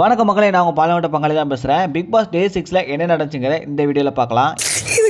வணக்க மக்களே நான் உங்கள் பாலவட்ட பங்காளி தான் பேசுகிறேன் பிக் பாஸ் டே சிக்ஸில் என்ன நடந்துச்சுங்கிற இந்த வீடியோவில் பார்க்கலாம்.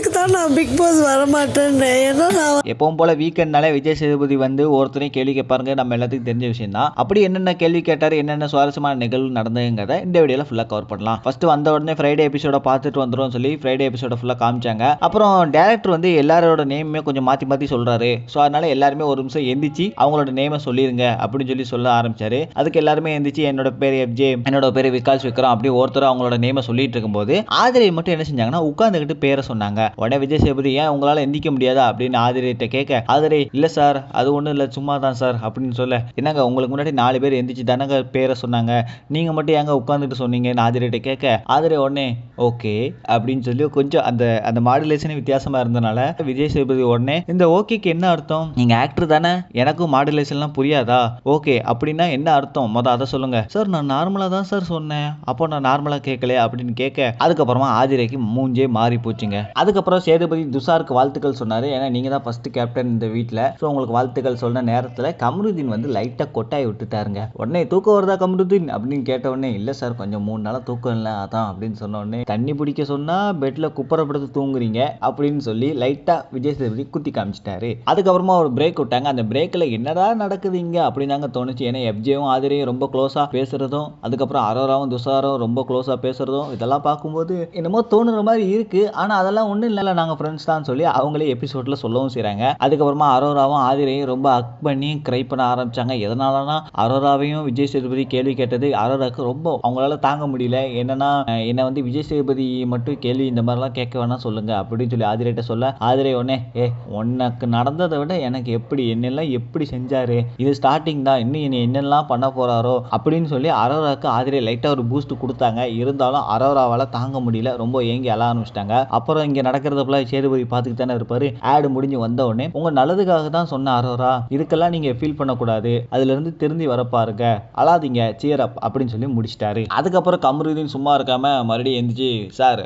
அதுக்கு தான் நான் பிக் பாஸ் வரமாட்டேன் ஏன்னா நான் எப்பவும் போல வீக்கெண்ட்னாலே விஜய் சேதுபதி வந்து ஒருத்தரையும் கேள்வி கேட்பாருங்க. நம்ம எல்லாத்துக்கும் தெரிஞ்ச விஷயம் தான் அப்படி என்னென்ன கேள்வி கேட்டாரு என்னென்ன சுவாரஸ்யமான நிகழ்வு நடந்ததுங்கிறத இந்த வீடியோல ஃபுல்லா கவர் பண்ணலாம். ஃபர்ஸ்ட் வந்த உடனே ஃப்ரைடே எபிசோட பார்த்துட்டு வந்துடும் சொல்லி ஃப்ரைடே எபிசோட ஃபுல்லா காமிச்சாங்க. அப்புறம் டேரக்டர் வந்து எல்லாரோட நேமுமே கொஞ்சம் மாத்தி மாத்தி சொல்றாரு. ஸோ அதனால எல்லாருமே ஒரு நிமிஷம் எந்திரிச்சு அவங்களோட நேமை சொல்லிருங்க அப்படின்னு சொல்லி சொல்ல ஆரம்பிச்சாரு. அதுக்கு எல்லாருமே எந்திரிச்சு என்னோட பேர் எஃப்ஜே என்னோட பேர் விகாஸ் விக்ரம் அப்படி ஒருத்தர் அவங்களோட நேமை சொல்லிட்டு இருக்கும்போது ஆதிரை மட்டும் என்ன செஞ்சாங்கன்னா உட்காந்துக்கிட்டு பேரை சொன்னாங்க. உடனே விஜய் சேதுபதி ஏன் உங்களால எந்திக்க முடியாதா? அப்படின்னு ஆதிரைட்ட கேட்க ஆதிரை இல்ல சார் அது ஒண்ணும் இல்ல சும்மா தான் சார் அப்படின்னு சொல்ல என்னங்க உங்களுக்கு முன்னாடி நாலு பேர் எந்திரிச்சு தானங்க பேரை சொன்னாங்க? நீங்க மட்டும் ஏங்க உட்காந்துட்டு சொன்னீங்கன்னு ஆதிரைட்ட கேட்க ஆதிரை உடனே ஓகே அப்படின்னு சொல்லி கொஞ்சம் அந்த அந்த மாடுலேஷனே வித்தியாசமா இருந்தனால விஜய் சேதுபதி உடனே இந்த ஓகேக்கு என்ன அர்த்தம்? நீங்க ஆக்டர் தானே எனக்கும் மாடுலேஷன்லாம் புரியாதா? ஓகே அப்படின்னா என்ன அர்த்தம்? மொதல் அதை சொல்லுங்க. சார் நான் நார்மலா தான் சார் சொன்னேன் அப்போ நான் நார்மலா கேட்கலையா? அப்படின்னு கேட்க அதுக்கப்புறமா ஆதிரைக்கு மூஞ்சே மாறி போச்சுங்க அதுக்கப்புறம் சேதுபதி துஷாருக்கு வாழ்த்துக்கள் சொன்னார். ஏன்னா நீங்கள் தான் ஃபஸ்ட்டு கேப்டன் இந்த வீட்டில் ஸோ உங்களுக்கு வாழ்த்துக்கள் சொன்ன நேரத்தில் கமருதீன் வந்து லைட்டாக கொட்டாய் விட்டுட்டாருங்க. உடனே தூக்கம் வருதா கமருதீன்? அப்படின்னு கேட்ட உடனே சார் கொஞ்சம் மூணு நாளாக தூக்கம் இல்லை அதான் அப்படின்னு சொன்னோடனே தண்ணி பிடிக்க சொன்னால் பெட்டில் குப்பரப்படுத்து தூங்குறீங்க அப்படின்னு சொல்லி லைட்டாக விஜய் சேதுபதி குத்தி காமிச்சிட்டாரு. அதுக்கப்புறமா ஒரு பிரேக் விட்டாங்க. அந்த பிரேக்கில் என்னடா நடக்குது இங்கே? அப்படின்னு தாங்க தோணுச்சு. ஏன்னா எஃப்ஜேவும் ஆதிரையும் ரொம்ப க்ளோஸாக பேசுகிறதும் அதுக்கப்புறம் அரோராவும் துஷாரும் ரொம்ப க்ளோஸாக பேசுகிறதும் இதெல்லாம் பார்க்கும்போது என்னமோ தோணுற மாதிரி இருக்குது ஆனால் அதெல்லாம் இல்லை இல்லை நாங்கள் ஃப்ரெண்ட்ஸ் தான் சொல்லி அவங்களே எபிசோடில் சொல்லவும் செய்கிறாங்க அதுக்கப்புறமா அரோராவும் ஆதிரையும் ரொம்ப அக் பண்ணி க்ரை பண்ண ஆரம்பித்தாங்க எதனாலனா அரோராவையும் விஜய் சேதுபதி கேள்வி கேட்டது அரோராவுக்கு ரொம்ப அவங்களால தாங்க முடியல. என்னன்னா என்னை வந்து விஜய் சேதுபதி மட்டும் கேள்வி இந்த மாதிரிலாம் கேட்க வேணாம் சொல்லுங்க அப்படின்னு சொல்லி ஆதிரைட்ட சொல்ல ஆதிரை உடனே ஏ உனக்கு நடந்ததை விட எனக்கு எப்படி என்னெல்லாம் எப்படி செஞ்சாரு? இது ஸ்டார்டிங் தான். இன்னும் என்னை என்னெல்லாம் பண்ண போறாரோ? அப்படின்னு சொல்லி அரோராவுக்கு ஆதிரை லைட்டாக ஒரு பூஸ்ட் கொடுத்தாங்க. இருந்தாலும் அரோராவால் தாங்க முடியல. ரொம்ப ஏங்கி அழ ஆரம்பிச்சிட்டாங்க. அப்புறம் இங்கே நடக்க நடக்கிறத ஃபுல்லாக சேதுபதி பார்த்துட்டு தானே இருப்பாரு. ஆடு முடிஞ்சு வந்த உடனே உங்க நல்லதுக்காக தான் சொன்ன அரோரா இதுக்கெல்லாம் நீங்க ஃபீல் பண்ணக்கூடாது. அதுல இருந்து திருந்தி வர பாருங்க. அழாதீங்க சியர் அப் அப்படின்னு சொல்லி முடிச்சிட்டாரு. அதுக்கப்புறம் கமருதீன் சும்மா இருக்காம மறுபடியும் எந்திரிச்சு சார்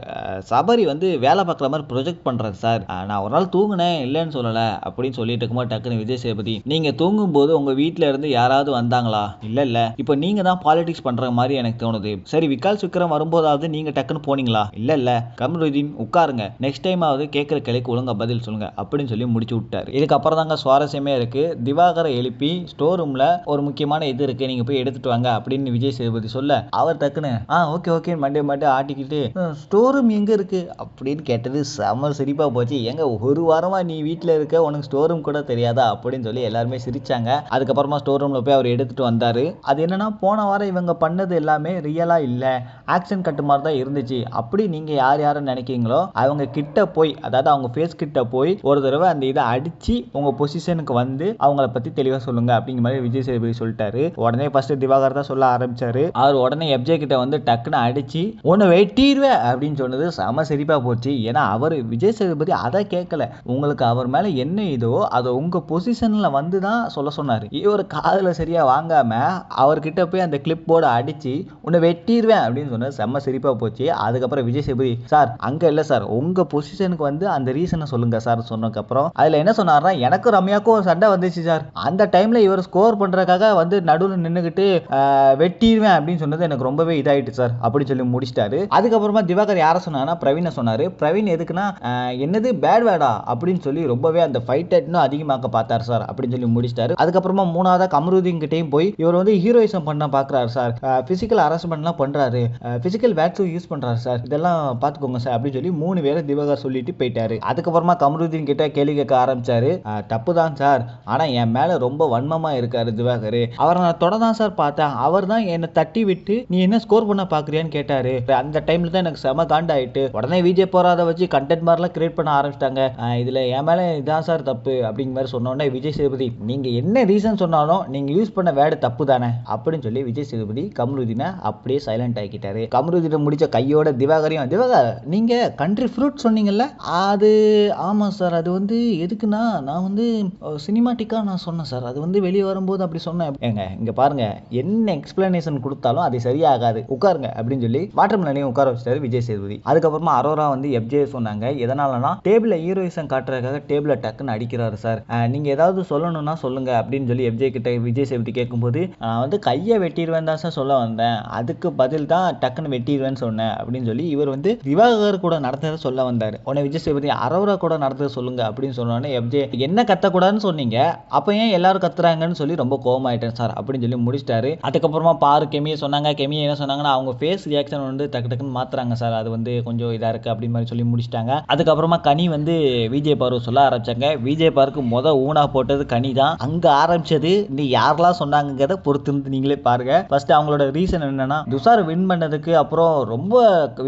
சபரி வந்து வேலை பார்க்குற மாதிரி ப்ரொஜெக்ட் பண்றேன் சார். நான் ஒரு நாள் தூங்கினேன் இல்லைன்னு சொல்லலை அப்படின்னு சொல்லிட்டு இருக்கும்போது டக்குன்னு விஜய் சேதுபதி நீங்க தூங்கும் போது உங்க இருந்து யாராவது வந்தாங்களா? இல்ல இல்ல. இப்போ நீங்க தான் பாலிடிக்ஸ் பண்ற மாதிரி எனக்கு தோணுது. சரி விகாஸ் விக்ரம் வரும்போதாவது நீங்க டக்குன்னு போனீங்களா? இல்ல இல்ல. கமருதீன் உட்காருங்க. நெக்ஸ்ட் டைம் டைமாவது கேட்குற கேள்விக்கு ஒழுங்கா பதில் சொல்லுங்க அப்படின்னு சொல்லி முடிச்சு விட்டார். இதுக்கப்புறம் தாங்க சுவாரஸ்யமே இருக்கு. திவாகரை எழுப்பி ஸ்டோர் ரூமில் ஒரு முக்கியமான இது இருக்குது நீங்கள் போய் எடுத்துட்டு வாங்க அப்படின்னு விஜய் சேதுபதி சொல்ல அவர் டக்குன்னு ஆ ஓகே ஓகே மண்டே மண்டே ஆட்டிக்கிட்டு ஸ்டோர் ரூம் எங்கே இருக்கு? அப்படின்னு கேட்டது செம சிரிப்பாக போச்சு. எங்க ஒரு வாரமா நீ வீட்டில் இருக்க உனக்கு ஸ்டோர் ரூம் கூட தெரியாதா? அப்படின்னு சொல்லி எல்லாருமே சிரிச்சாங்க. அதுக்கப்புறமா ஸ்டோர் ரூமில் போய் அவர் எடுத்துகிட்டு வந்தாரு. அது என்னென்னா போன வாரம் இவங்க பண்ணது எல்லாமே ரியலாக இல்லை. ஆக்ஷன் கட்டு மாதிரி தான் இருந்துச்சு. அப்படி நீங்க யார் யாரை நினைக்கிறீங்களோ அவங்க கிட்ட கிட்ட போய் அதாவது அவங்க ஃபேஸ் கிட்ட போய் ஒரு தடவை அந்த இதை அடிச்சு உங்க பொசிஷனுக்கு வந்து அவங்கள பத்தி தெளிவா சொல்லுங்க அப்படிங்கிற மாதிரி விஜய் சேதுபதி சொல்லிட்டாரு. உடனே ஃபர்ஸ்ட் திவாகர் தான் சொல்ல ஆரம்பிச்சாரு. அவர் உடனே எப்ஜே கிட்ட வந்து டக்குன்னு அடிச்சு உன்னை வெட்டிடுவேன் அப்படின்னு சொன்னது செம சிரிப்பா போச்சு. ஏன்னா அவர் விஜய் சேதுபதி அதை கேட்கல. உங்களுக்கு அவர் மேல என்ன இதோ அதை உங்க பொசிஷன்ல வந்து தான் சொல்ல சொன்னாரு. இவர் காதுல சரியா வாங்காம அவர்கிட்ட போய் அந்த கிளிப் போர்டு அடிச்சு உன்னை வெட்டிடுவேன் அப்படின்னு சொன்னது செம்ம சிரிப்பா போச்சு. அதுக்கப்புறம் விஜய் சேதுபதி சார் அங்க இல்ல சார். உங்க பொசிஷனுக்கு வந்து அந்த ரீசனை சொல்லுங்க சார் சொன்னதுக்கப்புறம். அதில் என்ன சொன்னார்னா எனக்கு ரம்யாக்கும் ஒரு சண்டை வந்துச்சு சார் அந்த டைமில் இவர் ஸ்கோர் பண்ணுறக்காக வந்து நடுவில் நின்றுக்கிட்டு வெட்டிடுவேன் அப்படின்னு சொன்னது எனக்கு ரொம்பவே இதாயிட்டு சார் அப்படின்னு சொல்லி முடிச்சிட்டாரு. அதுக்கப்புறமா திவாகர் யாரை சொன்னார்னா பிரவீனை சொன்னார். பிரவீன் எதுக்குன்னா என்னது பேட் வேடா அப்படின்னு சொல்லி ரொம்பவே அந்த ஃபைட் இன்னும் அதிகமாக்க பார்த்தார் சார் அப்படின்னு சொல்லி முடிச்சிட்டாரு. அதுக்கப்புறமா மூணாவதாக கமருதீன் போய் இவர் வந்து ஹீரோயிசம் பண்ண பார்க்குறாரு சார் ஃபிசிக்கல் ஹராஸ்மெண்ட்லாம் பண்ணுறாரு ஃபிசிக்கல் வேட்ஸும் யூஸ் பண்ணுறாரு சார் இதெல்லாம் பார்த்துக்கோங்க சார் அப்படின்னு சொல்லி மூணு பேரை திவாகர் சொல்லிட்டு போயிட்டாரு. அதுக்கப்புறமா கமருதீன் கிட்ட கேள்வி கேட்க ஆரம்பிச்சாரு. தப்பு தான் சார். ஆனா என் மேல ரொம்ப வன்மமா இருக்காரு திவாகர். அவரை நான் தொட தான் சார் பார்த்தேன். அவர் தான் என்னை தட்டி விட்டு நீ என்ன ஸ்கோர் பண்ண பார்க்குறியான்னு கேட்டாரு. அந்த டைம்ல தான் எனக்கு செம காண்டாயிட்டு உடனே விஜய் போராத வச்சு கண்டென்ட் மாதிரிலாம் கிரியேட் பண்ண ஆரம்பிச்சிட்டாங்க. இதில் இதுல என் மேல இதான் சார் தப்பு அப்படிங்கிற மாதிரி சொன்ன உடனே விஜய் சேதுபதி நீங்க என்ன ரீசன் சொன்னாலும் நீங்க யூஸ் பண்ண வேர்டு தப்பு தானே அப்படின்னு சொல்லி விஜய் சேதுபதி கமருதீனை அப்படியே சைலண்ட் ஆக்கிட்டாரு. கமருதீனை முடிச்ச கையோட திவாகரையும் திவாகர் நீங்க கண்ட்ரி ஃப்ரூட் சொன்ன சொன்னீங்கல்ல? அது ஆமாம் சார். அது வந்து எதுக்குன்னா நான் வந்து சினிமாட்டிக்காக நான் சொன்னேன் சார். அது வந்து வெளியே வரும்போது அப்படி சொன்னேன். ஏங்க இங்கே பாருங்க. என்ன எக்ஸ்பிளனேஷன் கொடுத்தாலும் அது சரியாகாது. உட்காருங்க அப்படின்னு சொல்லி வாட்டர் மிலனையும் உட்கார வச்சிட்டாரு விஜய் சேதுபதி. அதுக்கப்புறமா அரோரா வந்து எஃப்ஜே சொன்னாங்க. எதனாலனா டேபிளில் ஹீரோயிசம் காட்டுறதுக்காக டேபிளை டக்குன்னு அடிக்கிறாரு சார். நீங்கள் ஏதாவது சொல்லணும்னா சொல்லுங்க அப்படின்னு சொல்லி எஃப்ஜே கிட்ட விஜய் சேதுபதி கேட்கும்போது நான் வந்து கையை வெட்டிடுவேன் தான் சார் சொல்ல வந்தேன். அதுக்கு பதில் தான் டக்குன்னு வெட்டிடுவேன்னு சொன்னேன் அப்படின்னு சொல்லி இவர் வந்து திவாகர் கூட நடந்ததை சொல்ல வந்தார். உடனே விஜய் சேதுபதி அரோரா கூட நடத்த சொல்லுங்க அப்படின்னு சொன்னோடனே எப்ஜே என்ன கத்தக்கூடாதுன்னு சொன்னீங்க. அப்போ ஏன் எல்லாரும் கத்துறாங்கன்னு சொல்லி ரொம்ப கோவமாயிட்டேன் சார் அப்படின்னு சொல்லி முடிச்சிட்டாரு. அதுக்கப்புறமா பாரு கெமியை சொன்னாங்க. கெமியை என்ன சொன்னாங்கன்னா அவங்க ஃபேஸ் ரியாக்ஷன் வந்து டக்கு டக்குன்னு மாத்துறாங்க சார். அது வந்து கொஞ்சம் இதாக இருக்கு அப்படின்னு மாதிரி சொல்லி முடிச்சிட்டாங்க. அதுக்கப்புறமா கனி வந்து விஜய் பார்வை சொல்ல ஆரம்பிச்சாங்க. விஜய் பார்க்கு முத ஊனா போட்டது கனி தான். அங்க ஆரம்பிச்சது இந்த யாரெல்லாம் சொன்னாங்கிறத பொறுத்து இருந்து நீங்களே பாருங்க. ஃபர்ஸ்ட் அவங்களோட ரீசன் என்னன்னா துஷார் வின் பண்ணதுக்கு அப்புறம் ரொம்ப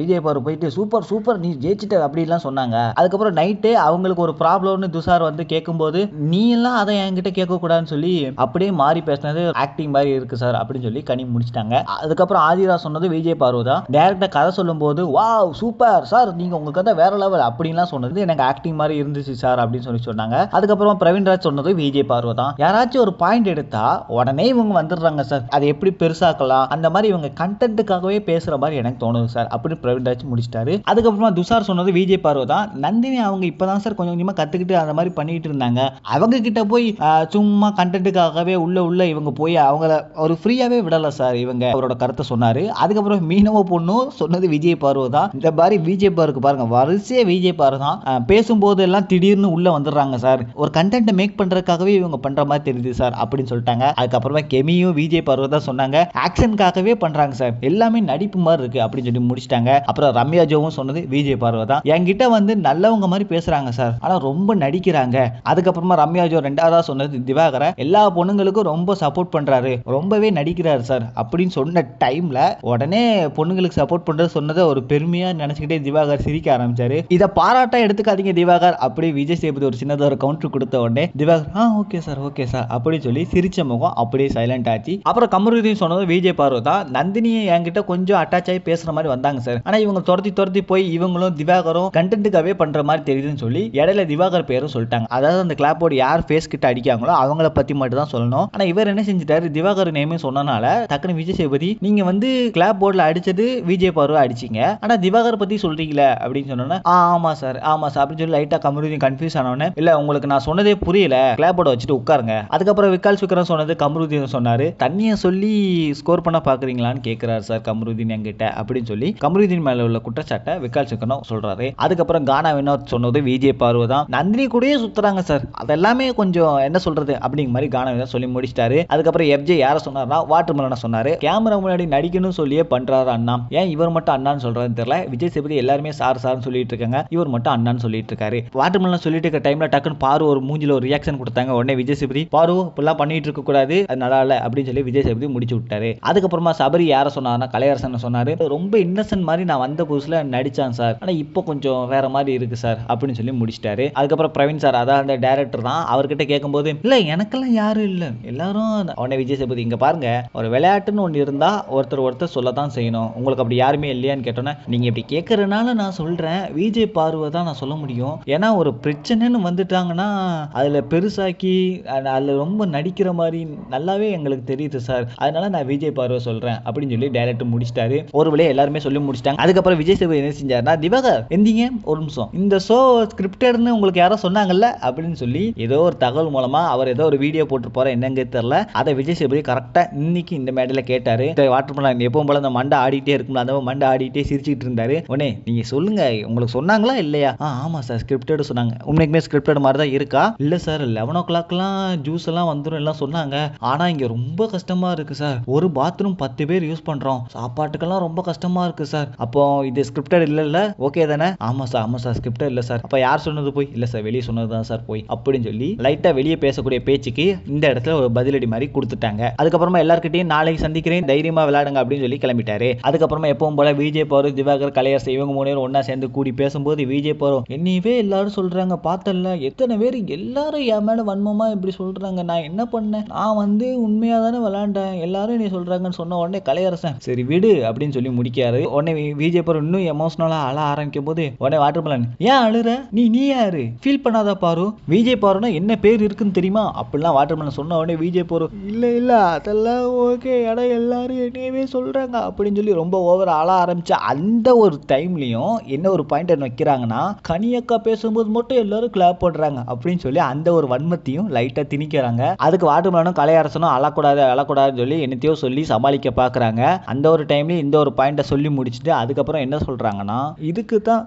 விஜய் பாரு போயிட்டு சூப்பர் சூப்பர் நீ ஜெயிச்சிட்ட மாதிரிலாம் சொன்னாங்க. அதுக்கப்புறம் நைட்டு அவங்களுக்கு ஒரு ப்ராப்ளம்னு துஷார் வந்து கேட்கும்போது நீ எல்லாம் அதை என்கிட்ட கேட்கக்கூடாதுன்னு சொல்லி அப்படியே மாறி பேசினது ஆக்டிங் மாதிரி இருக்கு சார் அப்படின்னு சொல்லி கனி முடிச்சிட்டாங்க. அதுக்கப்புறம் ஆதிரா சொன்னது விஜய் பார்வை தான். டேரக்டா கதை சொல்லும்போது வா சூப்பர் சார் நீங்க உங்க கதை வேற லெவல் அப்படின்லாம் சொன்னது எனக்கு ஆக்டிங் மாதிரி இருந்துச்சு சார் அப்படின்னு சொல்லி சொன்னாங்க. அதுக்கப்புறம் பிரவீன்ராஜ் சொன்னது விஜய் பார்வதா யாராச்சும் ஒரு பாயிண்ட் எடுத்தா உடனே இவங்க வந்துடுறாங்க சார் அதை எப்படி பெருசாக்கலாம்? அந்த மாதிரி இவங்க கண்டென்ட்டுக்காகவே பேசுற மாதிரி எனக்கு தோணுது சார் அப்படின்னு பிரவீன்ராஜ் முடிச்சிட்டாரு. அதுக்கப்புறமா துஷார் சொன்னது விஜய் பார்வை தான். நந்தினி அவங்க இப்பதான் சார் கொஞ்சம் கொஞ்சமா கத்துக்கிட்டு அந்த மாதிரி பண்ணிட்டு இருந்தாங்க. அவங்க கிட்ட போய் சும்மா கண்டென்ட்டுக்காகவே உள்ள உள்ள இவங்க போய் அவங்கள ஒரு ஃப்ரீயாவே விடல சார் இவங்க. அவரோட கருத்தை சொன்னாரு. அதுக்கப்புறம் மீனவ பொண்ணும் சொன்னது விஜய் பார்வை தான். இந்த மாதிரி விஜய் பாருக்கு பாருங்க வரிசையா விஜய் பாரு தான். பேசும்போது எல்லாம் திடீர்னு உள்ள வந்துடுறாங்க சார் ஒரு கண்டென்ட்டை மேக் பண்றதுக்காகவே இவங்க பண்ற மாதிரி தெரியுது சார் அப்படின்னு சொல்லிட்டாங்க. அதுக்கப்புறமா கெமியும் விஜய் பார்வை தான் சொன்னாங்க. ஆக்ஷனுக்காகவே பண்றாங்க சார் எல்லாமே நடிப்பு மாதிரி இருக்கு அப்படின்னு சொல்லி முடிச்சிட்டாங்க. அப்புறம் ரம்யா ஜோவும் சொன்னது விஜய் பார்வை தான். என்கிட்ட வந்து நல்லவங்க மாதிரி பேசுறாங்க சார். ஆனா ரொம்ப நடிக்கிறாங்க. அதுக்கப்புறமா ரம்யா ஜோ ரெண்டாவதா சொன்னது திவாகர எல்லா பொண்ணுங்களுக்கும் ரொம்ப சப்போர்ட் பண்றாரு. ரொம்பவே நடிக்கிறாரு சார். அப்படின்னு சொன்ன டைம்ல உடனே பொண்ணுங்களுக்கு சப்போர்ட் பண்றது சொன்னதை ஒரு பெருமையா நினைச்சுக்கிட்டே திவாகர் சிரிக்க ஆரம்பிச்சாரு. இதை பாராட்டா எடுத்துக்காதீங்க திவாகர் அப்படி விஜய் சேதுபதி ஒரு சின்னதாக ஒரு கவுண்டர் கொடுத்த உடனே Diwakar ah okay sir okay sir அப்படி சொல்லி சிரிச்ச முகம் அப்படியே சைலண்ட் ஆச்சு. அப்புறம் கமருதீன் சொன்னதும் விஜய் பார்வை தான். நந்தினியை என்கிட்ட கொஞ்சம் அட்டாச் ஆகி பேசுற மாதிரி வந்தாங்க சார். ஆனா இவங்க துரத்தி துரத்தி போய் இவங்களும் திவாகரும் கண்டென்ட்டுக்காகவே பண்ற மாதிரி தெரியுதுன்னு சொல்லி இடையில திவாகர் பேரும் சொல்லிட்டாங்க. அதாவது அந்த கிளாப்போட யார் ஃபேஸ் கிட்ட அடிக்காங்களோ அவங்கள பத்தி மட்டும் தான் சொல்லணும். ஆனா இவர் என்ன செஞ்சிட்டாரு? திவாகர் நேமே சொன்னனால டக்குனு விஜய் சேதுபதி நீங்க வந்து கிளாப் போர்டில் அடிச்சது விஜய் பார்வை அடிச்சீங்க. ஆனா திவாகர் பத்தி சொல்றீங்களே அப்படின்னு சொன்னோன்னே ஆ ஆமா சார் ஆமா சார் அப்படின்னு சொல்லி லைட்டா கமருதீன் கன்ஃபியூஸ் ஆனவொடனே இல்ல உங்களுக்கு நான் சொன்னதே புரியல. கிளாப் வச்சுட்டு உட்காருங்க. அதுக்கப்புறம் விக்கால் விக்ரம் சொன்னது கமருதீன் சொன்னாரு. தண்ணியை சொல்லி ஸ்கோர் பண்ண பாக்குறீங்களான்னு கேட்கிறாரு சார் கமருதீன் என்கிட்ட அப்படின்னு சொல்லி கமருதீன் மேல உள்ள குற்றச்சாட்டை விக்கால் விக்ரம் சொல்றாரு. அதுக்கப்புறம் கானா வினோத் சொன்னது விஜய் பார்வை தான். நந்தினி கூடயே சுத்துறாங்க சார். அதெல்லாமே கொஞ்சம் என்ன சொல்றது அப்படிங்கிற மாதிரி கானா வினோத் சொல்லி முடிச்சிட்டாரு. அதுக்கப்புறம் எஃப்ஜே யாரை சொன்னார்னா வாட்டர் மலனை சொன்னாரு. கேமரா முன்னாடி நடிக்கணும்னு சொல்லியே பண்றாரு அண்ணா. ஏன் இவர் மட்டும் அண்ணான்னு சொல்றாருன்னு தெரியல. விஜய் சேபதி எல்லாருமே சார் சார்னு சொல்லிட்டு இருக்காங்க. இவர் மட்டும் அண்ணான்னு சொல்லிட்டு இருக்காரு. வாட்டர் மலன் சொல்லிட்டு இருக்க டைம்ல டக்குன்னு பாரு ஒரு மூஞ்சில ஒரு ரியாக்ஷன் கொடுத்தாங்க. உடனே விஜய் சேபதி பாரு இப்பெல்லாம் பண்ணிட்டு இருக்க கூடாது. அது நல்லா இல்லை அப்படின்னு சொல்லி விஜய் சேபதி முடிச்சு விட்டாரு. அதுக்கப்புறமா சபரி யாரை சொன்னார்னா கலையரசன் சொன்னாரு. ரொம்ப இன்னசென்ட் மாதிரி நான் வந்த புதுசுல நடிச்சான் சார். ஆனா இப்போ கொஞ்சம் வேற மாதிரி இருக்கு சார் அப்படின்னு சொல்லி முடிச்சிட்டாரு. அதுக்கப்புறம் பிரவீன் சார் அதான் அந்த டேரக்டர் தான் அவர்கிட்ட கேட்கும்போது இல்ல எனக்கெல்லாம் யாரும் இல்ல. எல்லாரும் உடனே விஜய் சேபதி இங்க பாருங்க ஒரு விளையாட்டுன்னு ஒன்று இருந்தா ஒருத்தர் ஒருத்தர் சொல்லத்தான் செய்யணும். உங்களுக்கு அப்படி யாருமே இல்லையான்னு கேட்டோன்னே நீங்க இப்படி கேட்கறதுனால நான் சொல்றேன். விஜய் பார்வை தான் நான் சொல்ல முடியும். ஏன்னா ஒரு பிரச்சனைன்னு வந்துட்டாங்கன்னா அதுல பெருசாக்கி அஹ் அதுல ரொம்ப நடிக்கிற மாதிரி நல்லாவே எங்களுக்கு தெரியுது சார். அதனால நான் விஜய் பார்வை சொல்றேன் அப்படின்னு சொல்லி டேரக்டர் முடிச்சிட்டாரு. ஒரு வழியா எல்லாருமே சொல்லி முடிச்சிட்டாங்க. அதுக்கப்புறம் விஜய் சேதுபதி என்ன செஞ்சாருன்னா திவாகர் எந்திங்க. ஒரு நிமிஷம்? இந்த ஷோ ஸ்கிரிப்டட்னு உங்களுக்கு யாரோ சொன்னாங்கல்ல? அப்படின்னு சொல்லி ஏதோ ஒரு தகவல் மூலமா அவர் ஏதோ ஒரு வீடியோ போட்டு போற என்னங்க தெரியல. அதை விஜய் சேபதி கரெக்டா இன்னைக்கு இந்த மேடையில கேட்டாரு. வாட்டர் பண்ணலாம் எப்பவும் போல அந்த மண்டை ஆடிட்டே இருக்கும்ல அந்த மண்டை ஆடிட்டே சிரிச்சுட்டு இருந்தாரு. உடனே நீங்க சொல்லுங்க உங்களுக்கு சொன்னாங்களா இல்லையா? ஆ ஆமா சார் ஸ்கிரிப்டட் சொன்னாங்க. உண்மைக்குமே ஸ்கிரிப்டட் மாதிரி தான் இருக்கா? இல்ல சார் லெவன் ஓ கிளாக்லாம் ஜூஸ் எல்லாம் வந்துடும் எல்லாம் சொன்னாங்க. ஆனா இங்க ரொம்ப கஷ்டமா இருக்கு சார் ஒரு பாத்ரூம் பத்து பேர் யூஸ் பண்றோம். சாப்பாட்டுக்கெல்லாம் ரொம்ப கஷ்டமா இருக்கு சார் அப்போ இது ஸ்கிரிப்டட் இல்ல ஓகே தானே? ஆமா சார் ஆமா சார் ஸ்கிரிப்டட் இல்ல சார். அப்ப யார் சொன்னது போய்? இல்ல சார் வெளியே சொன்னது தான் சார் போய். அப்படின்னு சொல்லி லைட்டா வெளியே பேசக்கூடிய பேச்சுக்கு இந்த இடத்துல ஒரு பதிலடி மாதிரி கொடுத்துட்டாங்க. அதுக்கப்புறமா எல்லாருக்கிட்டையும் நாளைக்கு சந்திக்கிறேன் தைரியமா விளையாடுங்க அப்படின்னு சொல்லி கிளம்பிட்டாரு. அதுக்கப்புறமா எப்பவும் போல விஜய் பாரு திவாகர் கலையரசு இவங்க மூணு பேரும் ஒன்னா சேர்ந்து கூடி பேசும்போது விஜய் போறோம் என்னையவே எல்லாரும் சொல்றாங்க பார்த்தல எத்தனை பேர் எல்லாரும் என் மேல வன்மமா இப்படி சொல்றாங்க. நான் என்ன பண்ணேன்? நான் வந்து உண்மையா தானே விளையாண்டேன். எல்லாரும் நீ சொல்றாங்கன்னு சொன்ன உடனே கலையரசன் சரி விடு அப்படின்னு சொல்லி முடிக்காரு உடனே விஜய் போறோம் இன்னும் எமோஷனலா அழ ஆரம்பிக்கும் போது உடனே வாட்டர்மலன் ஏன் அழுற? நீ நீ யாரு? ஃபீல் பண்ணாத பாரு. விஜய் பாருனா என்ன பேர் இருக்குன்னு தெரியுமா? அப்படிலாம் வாட்டர்மலன் சொன்ன உடனே விஜய் பாரு இல்ல இல்ல அதெல்லாம் ஓகே இட எல்லாரும் என்னையவே சொல்றாங்க. அப்படின்னு சொல்லி ரொம்ப ஓவர் ஆள ஆரம்பிச்ச அந்த ஒரு டைம்லயும் என்ன ஒரு பாயிண்ட் வைக்கிறாங்கன்னா கனியக்கா பேசும்போது மட்டும் எல்லாரும் கிளாப் பண்றாங்க அப்படின்னு சொல்லி அந்த ஒரு வன்மத்தையும் லைட்டா திணிக்கிறாங்க. அதுக்கு வாட்டர்மலனும் கலையரசனும் அழக்கூடாது அழக்கூடாதுன்னு சொல்லி என்னத்தையோ சொல்லி சமாளிக்க பாக்குறாங்க. அந்த ஒரு டைம்லேயும் இந்த ஒரு பாயிண்ட்டை சொல்லி முடிச்சுட்டு அதுக்கப்புறம் என்ன சொல்றாங்கன்னா இதுக்கு தான்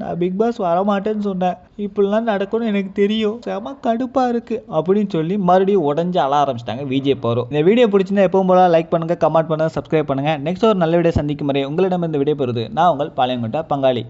நான் பிக் பாஸ் வரமாட்டேன்னு சொன்னேன். இப்படிலாம் நடக்கும்னு எனக்கு தெரியும். செம கடுப்பாக இருக்குது அப்படின்னு சொல்லி மறுபடியும் உடஞ்சி அழ ஆரம்பிச்சிட்டாங்க விஜய் போகிறோம் இந்த வீடியோ பிடிச்சிருந்தா எப்பவும் போல லைக் பண்ணுங்க கமெண்ட் பண்ணுங்கள் சப்ஸ்கிரைப் பண்ணுங்க. நெக்ஸ்ட் ஒரு நல்ல வீடியோ சந்திக்கும் முறை உங்களிடம் இந்த வீடியோ நான் உங்கள் பாளையங்கோட்டை பங்காளி.